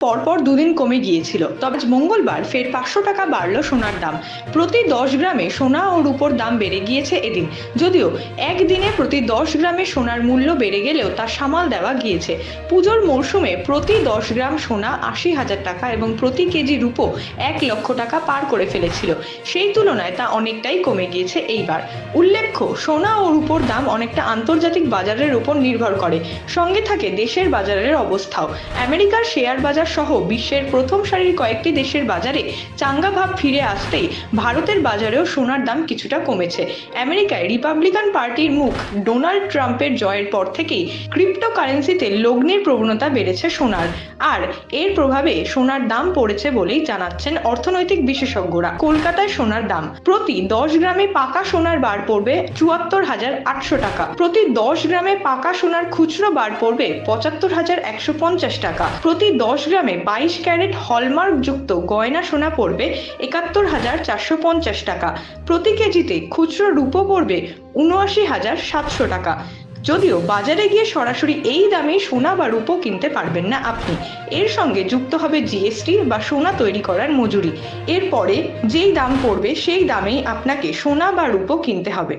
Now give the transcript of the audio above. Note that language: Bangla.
পরপর দুদিন কমে গিয়েছিল। তবে মঙ্গলবার ফের পাঁচশো টাকা বাড়ল সোনার দাম। প্রতি দশ গ্রামে সোনা ও রূপোর দাম বেড়ে গিয়েছে এদিন। যদিও একদিনে প্রতি দশ গ্রামে সোনার মূল্য বেড়ে গেলেও তা সামাল দেওয়া গিয়েছে। পুজোর মরশুমে প্রতি দশ গ্রাম সোনা আশি হাজার টাকা এবং প্রতি কেজি রূপো এক লক্ষ টাকা পার করে ফেলেছিল। সেই তুলনায় তা অনেকটাই কমে গিয়েছে এইবার। উল্লেখ্য, সোনা ও রূপোর দাম অনেকটা আন্তর্জাতিক বাজারের উপর নির্ভর করে। সঙ্গে থাকে দেশের বাজারের অবস্থাও। আমেরিকার শেয়ার বাজার সহ বিশ্বের প্রথম সারির কয়েকটি দেশের বাজারে চাঙ্গা ভাব ফিরে আসতেই ভারতের বাজারেও সোনার দাম কিছুটা কমেছে। আমেরিকায় রিপাবলিকান পার্টির মুখ ডোনাল্ড ট্রাম্পের জয়ের পর থেকেই ক্রিপ্টোকারেন্সিতে লগ্নির প্রবণতা বেড়েছে সোনার। আর এর প্রভাবে সোনার দাম পড়েছে বলেই জানাচ্ছেন অর্থনৈতিক বিশেষজ্ঞরা। কলকাতায় সোনার দাম প্রতি দশ গ্রামে পাকা সোনার বার পড়বে চুয়াত্তর হাজার আটশো টাকা। প্রতি দশ গ্রামে পাকা সোনার খুচরো বার পড়বে পঁচাত্তর হাজার একশো পঞ্চাশ টাকা। প্রতি দশ গ্রামে বাইশ ক্যারেট হলমার্ক যুক্ত গয়না সোনা পড়বে একাত্তর হাজার চারশো পঞ্চাশ টাকা। প্রতি কেজিতে খুচরো রূপো পড়বে উনআশি হাজার সাতশো টাকা। যদিও বাজারে গিয়ে সরাসরি এই দামে সোনা বা রূপো কিনতে পারবেন না আপনি। এর সঙ্গে যুক্ত হবে জিএসটি বা সোনা তৈরি করার মজুরি। এরপরে যেই দাম পড়বে সেই দামেই আপনাকে সোনা বা রূপো কিনতে হবে।